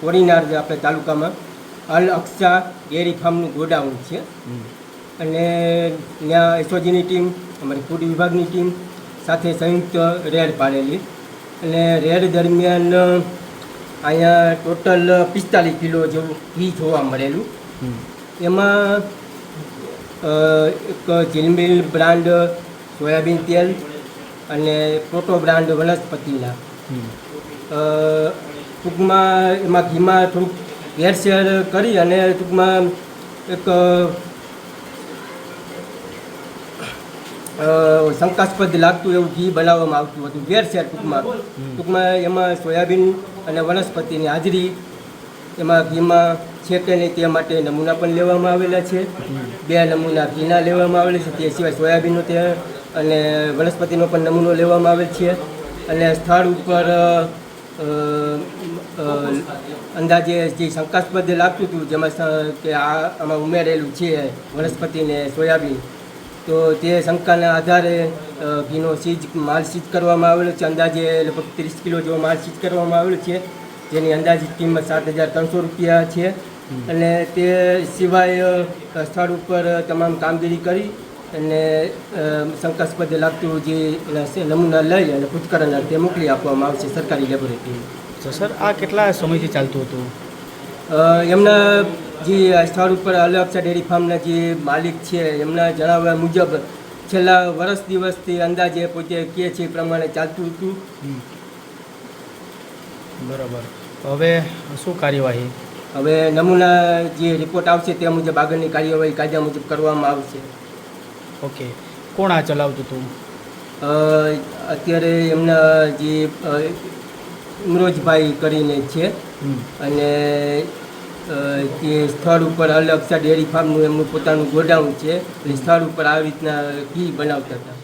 કોડીનાર જે આપણે તાલુકામાં અલ અક્ષા ડેરી ફાર્મનું ગોડાઉન છે. અને ત્યાં એસઓજીની ટીમ અમારી ફૂડ વિભાગની ટીમ સાથે સંયુક્ત રેડ પાડેલી. અને રેડ દરમિયાન અહીંયા ટોટલ પિસ્તાલીસ કિલો જેવું ઘી જોવા મળેલું. એમાં એક જીલમિલ બ્રાન્ડ સોયાબીન તેલ અને પ્રોટો બ્રાન્ડ વનસ્પતિના. ટૂંકમાં એમાં ઘીમાં થોડુંક ભેળસેળ કરી અને ટૂંકમાં એક શંકાસ્પદ લાગતું એવું ઘી બનાવવામાં આવતું હતું. ભેળસેળ ટૂંકમાં. ટૂંકમાં એમાં સોયાબીન અને વનસ્પતિની હાજરી એમાં ઘીમાં છે કે નહીં તે માટે નમૂના પણ લેવામાં આવેલા છે. બે નમૂના ઘીના લેવામાં આવેલા છે. તે સિવાય સોયાબીનનો તે અને વનસ્પતિનો પણ નમૂનો લેવામાં આવેલ છે. અને સ્થળ ઉપર અંદાજે જે શંકાસ્પદ લાગતું હતું, જેમાં કે આ આમાં ઉમેરેલું છે વનસ્પતિને સોયાબીન, તો તે શંકાના આધારે ઘીનો સીજ માલ સીજ કરવામાં આવેલો છે. અંદાજે લગભગ ત્રીસ કિલો જેવો માલ સીજ કરવામાં આવેલો છે. જેની અંદાજિત કિંમત સાત હજાર ત્રણસો રૂપિયા છે. અને તે સિવાય સ્થળ ઉપર તમામ કામગીરી કરી અને શંકાસ્પદ લાગતું જે નમૂના લઈ અને પૂછકરણ અર્થે મોકલી આપવામાં આવશે સરકારી લેબોરેટરી તો સર? આ કેટલા સમયથી ચાલતું હતું? એમના જે સ્થળ ઉપર અલક્ષા ડેરી ફાર્મના જે માલિક છે એમના જણાવ્યા મુજબ છેલ્લા વર્ષ દિવસથી અંદાજે પોતે કહે છે પ્રમાણે ચાલતું હતું. બરાબર. હવે શું કાર્યવાહી? હવે નમૂના જે રિપોર્ટ આવશે તે મુજબ આગળની કાર્યવાહી કાયદા મુજબ કરવામાં આવશે. ઓકે કોણ આ ચલાવતું હતું? અત્યારે એમના જે અ, ઇમરોજભાઈ કરીને છે. અને તે સ્થળ ઉપર અલગ છે ડેરી ફાર્મનું એમનું પોતાનું ગોડાઉન છે. એ સ્થળ ઉપર આવી રીતના ઘી બનાવતા હતા.